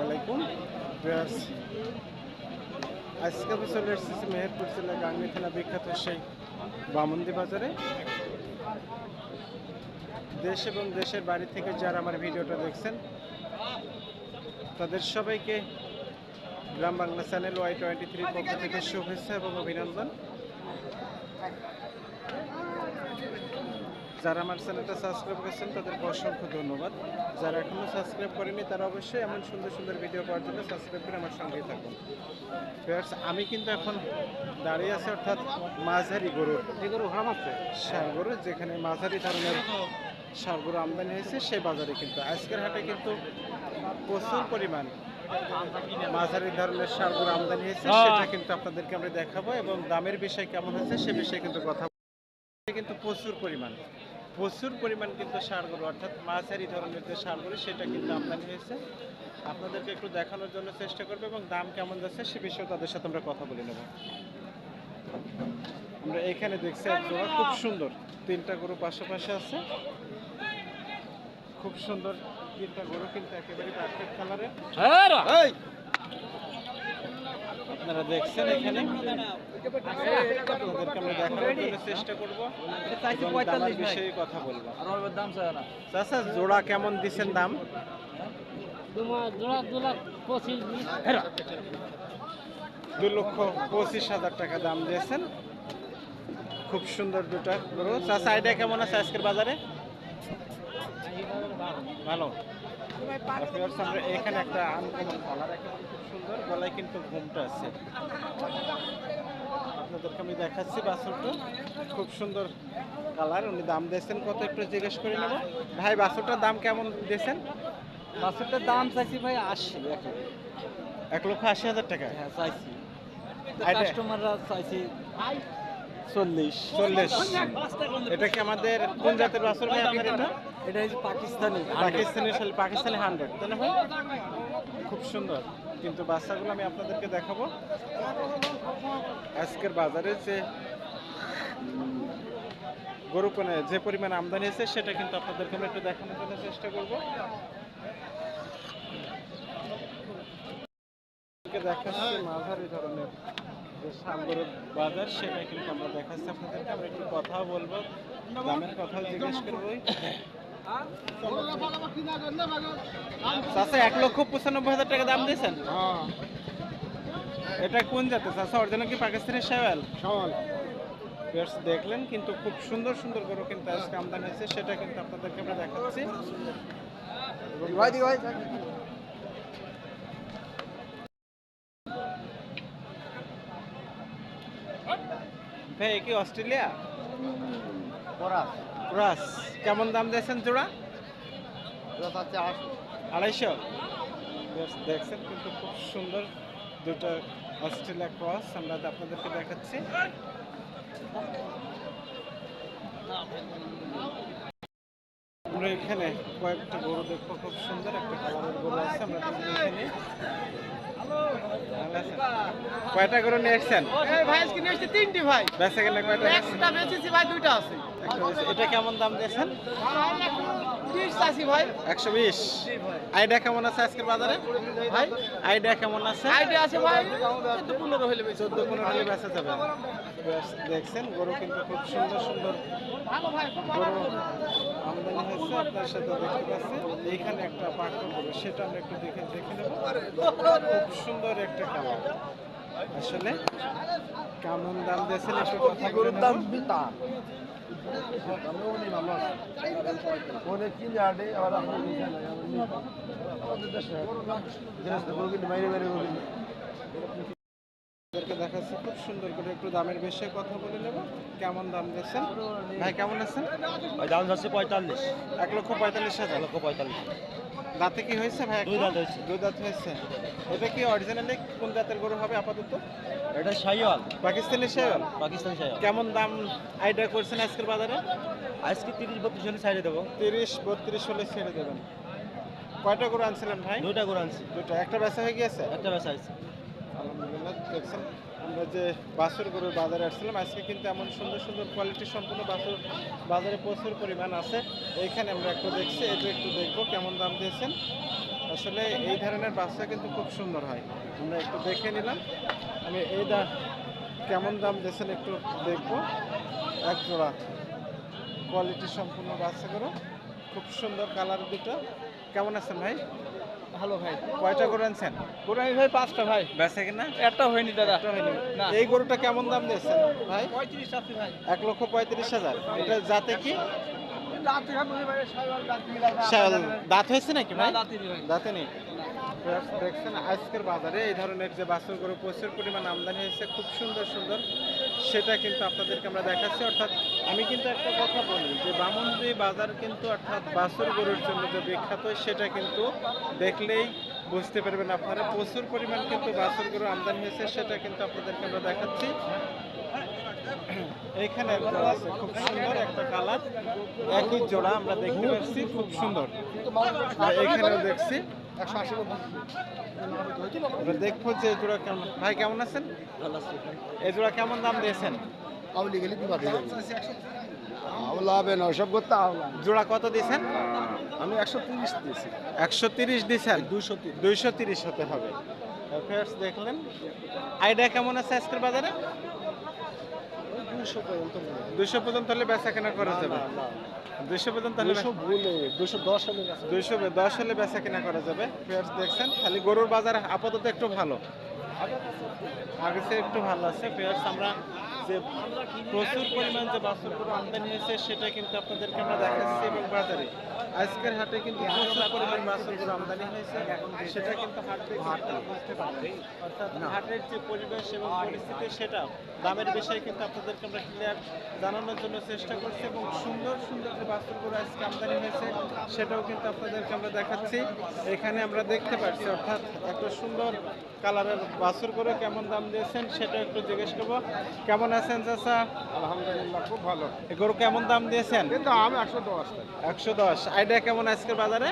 আলাইকুম। আজকে আমি চলে এসেছি মেহেরপুর জেলা গাঙ্গি থানা বিখ্যাত সেই বামন্দি বাজারে। দেশ এবং দেশের বাড়ি থেকে যারা আমার ভিডিওটা দেখছেন, তাদের সবাইকে Gram Bangla channel Y twenty three পক্ষ থেকে শুভেচ্ছা এবং অভিনন্দন। যারা আমার চ্যানেলটা সাবস্ক্রাইব করেছেন তাদেরকে অসংখ্য ধন্যবাদ। যারা এখনও সাবস্ক্রাইব করেনি তারা অবশ্যই এমন সুন্দর সুন্দর ভিডিও পাওয়ার জন্য সাবস্ক্রাইব করে আমার সঙ্গেই থাকুন। আমি কিন্তু এখন দাঁড়িয়ে আছি অর্থাৎ মাঝারি গরুর গরু সার গরু যেখানে মাঝারি ধরনের সার গরু আমদানি হয়েছে সেই বাজারে কিন্তু। আজকের হাটে কিন্তু প্রচুর পরিমাণ মাঝারি ধরনের সার গরু আমদানি হয়েছে সেটা কিন্তু আপনাদেরকে আমরা দেখাবো এবং দামের বিষয় কেমন হয়েছে সে বিষয়ে কিন্তু কথা। কিন্তু প্রচুর পরিমাণ। প্রচুর পরিমাণ কিন্তু সার গরু অর্থাৎ মাঝারি ধরনের যে সার গরু সেটা কিন্তু আমদানি হয়েছে। আপনাদেরকে একটু দেখানোর জন্য চেষ্টা করব এবং দাম কেমন যাচ্ছে সে বিষয়ে তাদের সাথে আমরা কথা বলে নেব। আমরা এখানে দেখছি এক জোড়া খুব সুন্দর। তিনটা গরু পাশাপাশি আছে। খুব সুন্দর তিনটা গরু কিন্তু একেবারে পারফেক্ট কালারে আপনারা দেখছেন এখানে। আপনাদেরকে আমরা দেখানোর চেষ্টা করব দামের বিষয়ে কথা বলব। জোড়া কেমন দিচ্ছেন দাম? দু লক্ষ পঁচিশ হাজার টাকা দাম দিয়েছেন। খুব সুন্দর দুটা গরু। চাচা আইডিয়া কেমন আছে আজকের বাজারে? ভালো। এখানে একটা আনকমন কালার একেবারে খুব সুন্দর গলায় কিন্তু ঘুমটা আছে। আপনাদেরকে আমি দেখাচ্ছি বাছরটা খুব সুন্দর কালার। উনি দাম দিয়েছেন কত একটু জিজ্ঞেস করে নেব। ভাই বাছরটার দাম কেমন দিয়েছেন? বাসুরটার দাম চাইছি ভাই আশি এক লক্ষ আশি হাজার টাকা? হ্যাঁ চাইছি। কাস্টমাররা চাইছি চল্লিশ। চল্লিশ। এটা কি আমাদের কোন জাতের বাছর ভাই আপনার এটা? পাকিস্তানি। পাকিস্তানি হান্ড্রেড তাই না ভাই? খুব সুন্দর। কিন্তু বাচ্চাগুলো আমি আপনাদেরকে দেখাবো। আজকের বাজারে যে গরু কোনে যে পরিমাণ আমদানি হয়েছে, সেটা কিন্তু আপনাদেরকে আমরা একটু দেখানোর জন্য চেষ্টা করব। দেখাচ্ছি মাঝারি ধরনের যে সামগরুর বাজার, সেটা কিন্তু আমরা দেখাচ্ছি আপনাদেরকে। আমরা একটু কথা বলব, দামের কথা জিজ্ঞেস করব। চাচা এক লক্ষ পঁচানব্বই হাজার টাকা দাম দিয়েছেন? এটা কোন জাতের? চাচা অরিজিনাল কি পাকিস্তানি শেওয়াল? Viewers, দেখলেন কিন্তু খুব সুন্দর সুন্দর গরু কিন্তু আজকে আমদানি হয়েছে সেটা কিন্তু আপনাদেরকে আমরা দেখাচ্ছি। ভাই কি অস্ট্রেলিয়া? ক্রাস কেমন দাম দিয়েছেন জোড়া? আড়াইশো। দেখছেন কিন্তু খুব সুন্দর দুটো অস্ট্রেলিয়া ক্রস আমরা আপনাদেরকে দেখাচ্ছি। আমরা এখানে কয়েকটা গরু দেখব খুব সুন্দর একটা কালারের গরু আছে আমরা এখানে? কয়টা করে নিয়ে এসছেন ভাই আজকে নিয়ে এসেছি তিনটি ভাই। বেঁচে গেলে কয়টা? একটা বেচেছি ভাই দুইটা আছে। এটা কেমন দাম দিয়েছেন? একশো বিশ। আইডিয়া কেমন আছে আজকের বাজারে? ভাই? আইডিয়া কেমন আছে? আইডিয়া আছে ভাই চোদ্দ পনেরো বেশি চোদ্দ পনেরো হলে বেচা যাবে। দেখছেন গরু কিন্তু খুব সুন্দর সুন্দর ভালো ভাই খুব গরু। আমদানি হয়েছে আপনার সাথে দেখতে পাচ্ছি। এইখানে একটা গরু সেটা আমরা একটু দেখে দেখে নেব। খুব সুন্দর একটা কালার আসলে কেমন দাম দিয়েছেন একটু কথা নিচে নাই আবার আমাদের দেশে জিনিস তো আপনাদেরকে দেখাচ্ছি খুব সুন্দর করে একটু দামের বিষয়ে কথা বলে নেব। কেমন দাম দিয়েছেন? ভাই কেমন আছেন? দাম যাচ্ছে পঁয়তাল্লিশ। এক লক্ষ পঁয়তাল্লিশ হাজার। লক্ষ পঁয়তাল্লিশ। দাঁতে কি হয়েছে ভাই দুই? দাঁত হয়েছে। দুই দাঁত হয়েছে। এটা কি অরিজিনালি কোন জাতের গরু হবে আপাতত? এটা শাহিওয়াল পাকিস্তানি শেয়াল পাকিস্তানি শাহিওয়াল কেমন দাম আইডিয়া করছেন আজকের বাজারে? আজকে তিরিশ বত্রিশ হলে সাইডে দেবো। তিরিশ বত্রিশ হলে ছেড়ে দেবেন। কয়টা গরু আনছিলেন ভাই? দুইটা করে আনছি। দুটো একটা বেচা হয়ে গিয়েছে? একটা বেচা আছে আলহামদুলিল্লাহ দেখছেন। আমরা যে বাছুর গরুর বাজারে আসছিলাম, আজকে কিন্তু এমন সুন্দর সুন্দর কোয়ালিটি সম্পূর্ণ বাছুর বাজারে প্রচুর পরিমাণ আছে। এইখানে আমরা একটু দেখছি এটা একটু দেখব কেমন দাম দিয়েছেন। আসলে এই ধরনের বাচ্চা কিন্তু খুব সুন্দর হয়। আমরা একটু দেখে নিলাম। আমি এই দা কেমন দাম দিয়েছেন একটু দেখব। এক জোড়া কোয়ালিটি সম্পূর্ণ বাচ্চাগুলো খুব সুন্দর কালার দুটো। কেমন আছেন ভাই? ভালো ভাই। কয়টা গরু আনছেন? গোড়াই ভাই পাঁচটা ভাই। বেঁচে কিনা? একটা হয়নি দাদা। একটা হয়নি। না। এই গরুটা কেমন দাম দিয়েছেন ভাই? পঁয়ত্রিশ আছে ভাই। এক লক্ষ পঁয়ত্রিশ হাজার। এটা যাতে কি? দাঁত হয়েছে নাকি ভাই। দাঁতে নেই। দেখছেন, আজকের বাজারে এই ধরনের যে গরু প্রচুর পরিমাণ আমদানি হয়েছে, খুব সুন্দর সুন্দর। সেটা কিন্তু আপনাদেরকে আমরা দেখাচ্ছি। অর্থাৎ আমি কিন্তু একটা কথা বলি যে বামুনদি বাজার কিন্তু অর্থাৎ বাছুর গরুর জন্য যে বিখ্যাত, সেটা কিন্তু দেখলেই বুঝতে পারবেন আপনারা। প্রচুর পরিমাণ কিন্তু বাছুর গরু আমদানি হয়েছে, সেটা কিন্তু আপনাদেরকে আমরা দেখাচ্ছি। এইখানে এক জোড়া আছে, খুব সুন্দর একটা কালার। একই জোড়া আমরা দেখতে পাচ্ছি, খুব সুন্দর। এখানেও দেখছি। একশো আশি দেখব যে জোড়া কেমন ভাই কেমন আছেন? এই জোড়া কেমন দাম দিয়েছেন? আউলি গেলে কি হবে না ওসব করতে আওলা জোড়া কত দিয়েছেন? আমি একশো তিরিশ দিয়েছি। একশো তিরিশ দিয়েছেন? দুশো দুইশো তিরিশ। হতে হবে। দেখলেন? আইডিয়া কেমন আছে আজকের বাজারে? দুশো পর্যন্ত দুইশো পর্যন্ত হলে বেচা কেনা করা যাবে? দুইশো পর্যন্ত তাহলে দুশো দুশো দশ হলে দশ বেচা কেনা করা যাবে। দেখছেন খালি গরুর বাজার আপাতত একটু ভালো। আগে একটু ভালো আছে। ফ্রেন্ডস আমরা যে প্রচুর পরিমাণ যে বাছুর আমদানি হয়েছে সেটা কিন্তু আপনাদেরকে আমরা দেখাচ্ছি এবং বাজারে। আজকের হাটে কিন্তু প্রচুর পরিমাণ বাছুর আমদানি হয়েছে। সেটা কিন্তু হাট থেকে আপনারা বুঝতে পারবেন। অর্থাৎ হাটের যে পরিবেশ এবং পরিস্থিতি সেটা দামের বিষয়ে কিন্তু আপনাদেরকে আমরা ক্লিয়ার জানানোর জন্য চেষ্টা করছি এবং সুন্দর সুন্দর যে গরু আজকে আমদানি হয়েছে সেটাও কিন্তু আপনাদেরকে আমরা দেখাচ্ছি। এখানে আমরা দেখতে পাচ্ছি অর্থাৎ একটা সুন্দর কালারের বাছুর গরু কেমন দাম দিয়েছেন সেটা একটু জিজ্ঞেস করব। কেমন আছেন চাচা? আলহামদুলিল্লাহ খুব ভালো। এই গরু কেমন দাম দিয়েছেন? আমি একশো দশ একশো দশ। আইডিয়া কেমন আজকের বাজারে?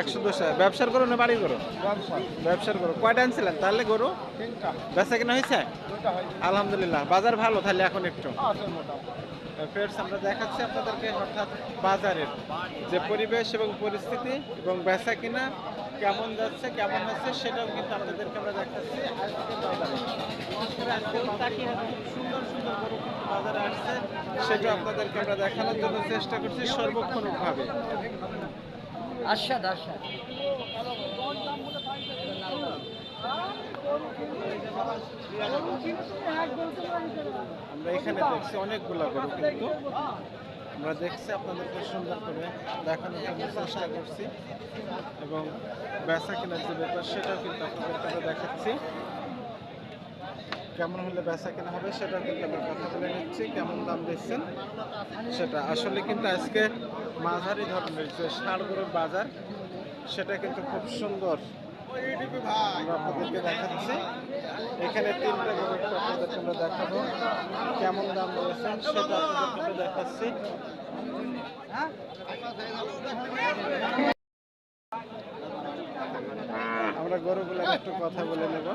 একশো দশ ব্যবসার গরু না বাড়ি ব্যবসা ব্যবসার। গরু। কয়টা আনছিলেন তাহলে গরু? বেচা কিনা হয়েছে? আলহামদুলিল্লাহ বাজার ভালো তাহলে এখন একটু। ফ্রেন্ডস আমরা দেখাচ্ছি আপনাদেরকে অর্থাৎ বাজারের যে পরিবেশ এবং পরিস্থিতি এবং বেচা কিনা কেমন যাচ্ছে কেমন হচ্ছে সেটাও কিন্তু আপনাদেরকে আমরা দেখাচ্ছি। আজকে বাজারে সুন্দর সুন্দর আসছে সেটা আপনাদেরকে আমরা দেখানোর জন্য চেষ্টা করছি আশাদ। আমরা এখানে দেখছি অনেকগুলো গরু কিন্তু। আমরা দেখছি আপনাদেরকে সুন্দর করে দেখানোর জন্য চেষ্টা করছি। এবং বেচা কেনার যে ব্যাপার, সেটাও কিন্তু আপনাদেরকে আমরা দেখাচ্ছি। কেমন হলে বেচা কেনা হবে সেটাও কিন্তু আমরা কথা বলে নিচ্ছি। কেমন দাম দিচ্ছেন সেটা। আসলে কিন্তু আজকে মাঝারি ধরনের যে ষাড় গরুর বাজার, সেটা কিন্তু খুব সুন্দর আমরা আপনাদেরকে দেখাচ্ছি। এখানে তিনটা গরু আপনাদেরকে আমরা দেখাবো। কেমন দাম রয়েছেন সেটা আপনাদেরকে আমরা দেখাচ্ছি। আমরা গরুগুলোর একটু কথা বলে নেব।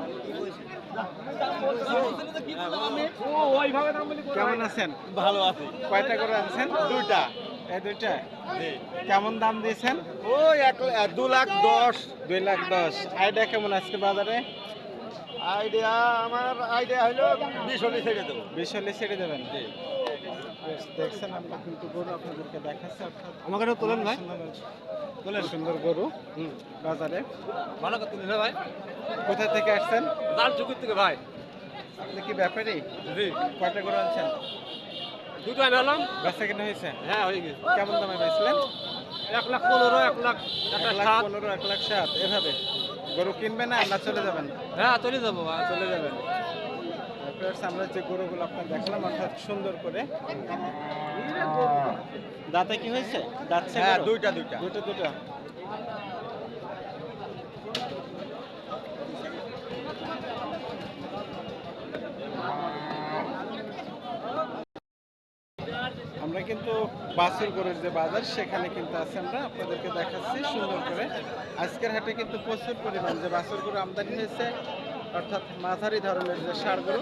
কেমন আছেন? ভালো আছে। কয়টা গরু আনছেন? দুইটা। এই দুইটা? কেমন দাম দিয়েছেন? ওই এক দু লাখ দশ। দুই লাখ দশ। আইডিয়া কেমন আজকে বাজারে? আইডিয়া আমার আইডিয়া হলো বিশ হলে ছেড়ে দেবো। বিশ হলে ছেড়ে দেবেন। বেশ, দেখছেন আমরা কিন্তু গরু আপনাদেরকে দেখাচ্ছি অর্থাৎ আমাকে তোলেন ভাই। তোলেন। সুন্দর গরু। বাজারে। ভালো কথা তুলি ভাই? কোথা থেকে আসছেন? লাল চুকুর থেকে ভাই। আপনি কি ব্যাপারী? জি। কয়টা গরু আনছেন? দুটো আমি হলাম বেচা কিনা হয়েছে? হ্যাঁ হয়ে গেছে। কেমন দামে বেচলেন? এক লাখ পনেরো এক লাখ এক লাখ পনেরো এক লাখ সাত। এভাবে। গরু কিনবেন না না চলে যাবেন? হ্যাঁ চলে যাব চলে যাবেন। আমরা যে গরুগুলো আপনার দেখলাম অর্থাৎ সুন্দর করে। দাঁতে কি হয়েছে? দাঁতছে হ্যাঁ দুইটা দুইটা। দুটো দুটো আমরা কিন্তু বাসুর গরুর যে বাজার সেখানে কিন্তু আছে আমরা। আপনাদেরকে দেখাচ্ছি সুন্দর করে। আজকের হাটে কিন্তু প্রচুর পরিমাণ যে বাসুর গরু আমদানি হয়েছে। অর্থাৎ মাঝারি ধরনের যে সারগুলো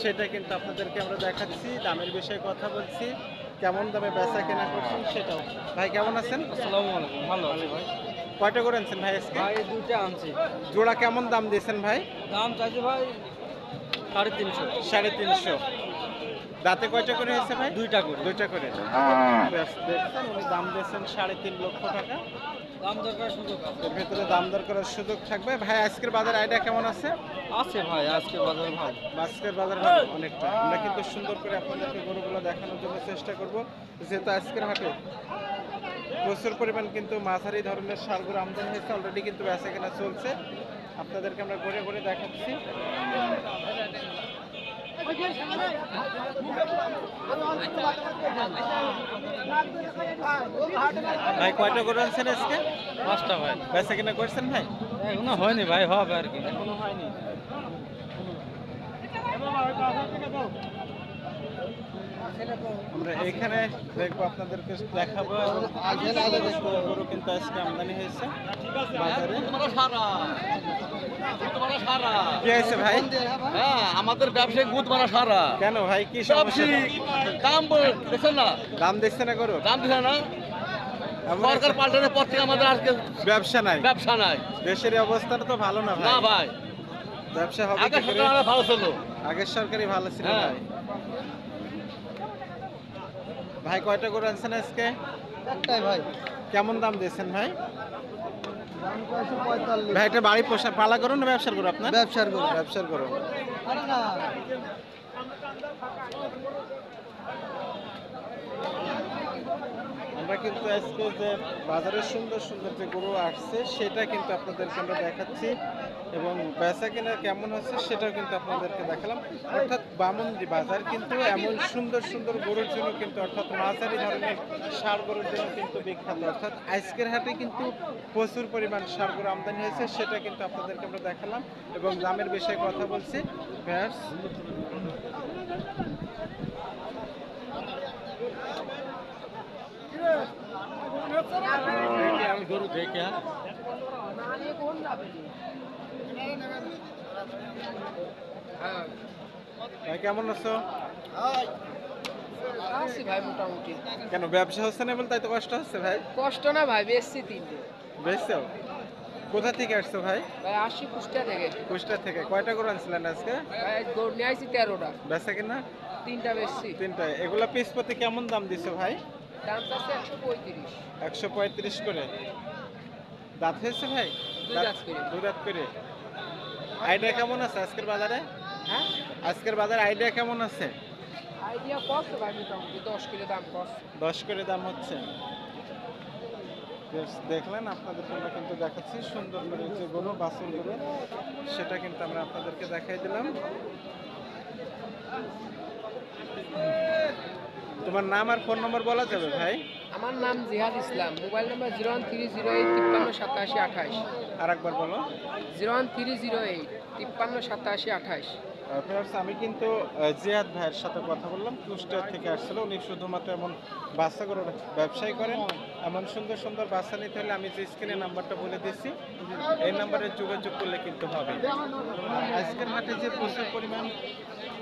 সেটা কিন্তু আপনাদেরকে আমরা দেখাচ্ছি দামের বিষয়ে কথা বলছি কেমন দামে বেচা কেনা করছেন সেটাও। ভাই কেমন আছেন? আসসালামু আলাইকুম ভালো আছি ভাই। কয়টা করে আনছেন ভাই আজকে? ভাই দুইটা আনছি। জোড়া কেমন দাম দিয়েছেন ভাই? দাম চাইছে ভাই সাড়ে তিনশো। সাড়ে তিনশো। দাঁতে কয়টা করে হয়েছে ভাই? দুইটা করে। দুইটা করে। দেখছেন উনি দাম দিয়েছেন সাড়ে তিন লক্ষ টাকা। দাম দরকার সুযোগ আছে। এর ভেতরে দাম দর করার সুযোগ থাকবে। ভাই আজকের বাজার আইডিয়া কেমন আছে? আছে ভাই আজকে বাজার ভালো। আজকের বাজার ভালো অনেকটা। আমরা কিন্তু সুন্দর করে আপনাদেরকে গরুগুলো দেখানোর জন্য চেষ্টা করব। যেহেতু আজকের হাটে প্রচুর পরিমাণ কিন্তু মাঝারি ধরনের সারগুলো আমদানি হয়েছে অলরেডি কিন্তু বেচা কেনা চলছে। আপনাদেরকে আমরা ঘুরে ঘুরে দেখাচ্ছি। ভাই কয়টা গরু আনছেন আজকে? পাঁচটা ভাই। বেচা কেনা করছেন ভাই? এখনও হয়নি ভাই হবে আর কি। এখনও হয়নি। আমরা এখানে দেখব আপনাদেরকে দেখাবো গরু কিন্তু আজকে আমদানি হয়েছে বাজারে। কি হয়েছে ভাই? হ্যাঁ আমাদের মারা সারা। কেন ভাই? কি দাম দেখছেন না? দাম দেখছে না গরু? দাম দিছে না। সরকার পাল্টানোর পর থেকে আমাদের আজকে ব্যবসা নাই? ব্যবসা নাই। দেশের অবস্থাটা তো ভালো না না ভাই। ব্যবসা হবে আগে সরকার ভালো ছিল। আগের সরকারই ভালো ছিল হ্যাঁ। ভাই। ভাই কয়টা গরু আনছেন আজকে? একটাই ভাই। কেমন দাম দিয়েছেন ভাই? ভাই একটা বাড়ি পোষা পালা করুন না ব্যবসা করুন আপনার? ব্যবসার করুন ব্যবসার করো আরে না আমরা কিন্তু আজকে যে বাজারে সুন্দর সুন্দর যে গরু আসছে, সেটা কিন্তু আপনাদেরকে আমরা দেখাচ্ছি। এবং বেচা কেনা কেমন হচ্ছে, সেটাও কিন্তু আপনাদেরকে দেখালাম। অর্থাৎ বামন্দি বাজার কিন্তু এমন সুন্দর সুন্দর গরুর জন্য কিন্তু, অর্থাৎ মাঝারি ধরনের সার গরুর জন্য কিন্তু বিখ্যাত। অর্থাৎ আজকের হাটে কিন্তু প্রচুর পরিমাণ সার গরু আমদানি হয়েছে, সেটা কিন্তু আপনাদেরকে আমরা দেখালাম। এবং দামের বিষয়ে কথা বলছি। আমি গরু দেখে ভাই কেমন আছো? ভাই মোটামুটি। কেন ব্যবসা হচ্ছে না বলে তাই তো কষ্ট হচ্ছে ভাই? কষ্ট না ভাই বেশি তিনটে। বেচছো? কোথা থেকে আসছো ভাই? ভাই আসি কুষ্টিয়া থেকে। কুষ্টার থেকে। কয়টা করে আনছিলেন আজকে? ভাই গরু নিয়ে আসি তেরোটা। বেচা কিনা? তিনটা বেশি তিনটা। এগুলা পিস প্রতি কেমন দাম দিছো ভাই? দাম চাচ্ছে একশো পঁয়ত্রিশ। একশো পঁয়ত্রিশ করে। দাঁত হয়েছে ভাই? দুই দাঁত করে। করে। আইডিয়া কেমন আছে আজকের বাজারে? হ্যাঁ? আজকের বাজারে আইডিয়া কেমন আছে? আইডিয়া কষ্ট ভাই মোটামুটি দশ কিলো দাম কষ্ট। দশ করে দাম হচ্ছে। দেখলেন আপনাদের আমরা কিন্তু দেখাচ্ছি সুন্দর করে যে গরু বাসুর গরু সেটা কিন্তু আমরা আপনাদেরকে দেখাই দিলাম। তোমার নাম আর ফোন নম্বর বলা যাবে ভাই? আমার নাম Jihad Islam. Mobile number zero one three zero eight তিপ্পান্ন সাতাশি আঠাশ। আর একবার বলো। Zero one three zero eight তিপ্পান্ন সাতাশি আঠাশ। আমি কিন্তু জিয়াদ ভাইয়ের সাথে কথা বললাম। কুষ্টিয়া থেকে আসছিল। উনি শুধুমাত্র এমন বাচ্চা গরুর ব্যবসায় করেন। এমন সুন্দর সুন্দর বাচ্চা নিতে হলে আমি যে স্ক্রিনে নাম্বারটা বলে দিচ্ছি এই নাম্বারে যোগাযোগ করলে কিন্তু হবে। আজকের হাটে যে প্রচুর পরিমাণ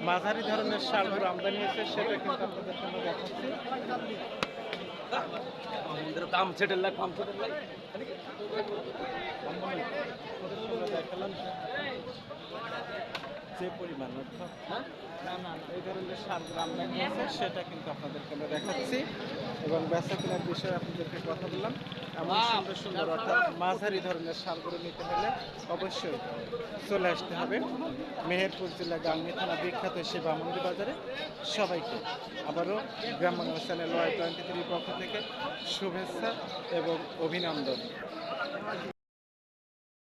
মাঝারি ধরনের গরু আমদানি হয়েছে সেটা কিন্তু আপনাদের জন্য দেখাচ্ছি। দাম সেটেল লাগ দাম সেটেল লাগ দেখালাম। যে পরিমাণ অর্থাৎ এই ধরনের সারগুলো আমদানি হয়েছে সেটা কিন্তু আপনাদেরকে আমরা দেখাচ্ছি। এবং বেচা কেনার বিষয়ে আপনাদেরকে কথা বললাম। এমন সুন্দর সুন্দর অর্থাৎ মাঝারি ধরনের সারগুলো নিতে হলে অবশ্যই চলে আসতে হবে। মেহেরপুর জেলা গাংনী থানা বিখ্যাত সে বামন্দি বাজারে। সবাইকে আবারও Gram Bangla channel Y twenty থ্রির পক্ষ থেকে শুভেচ্ছা এবং অভিনন্দন।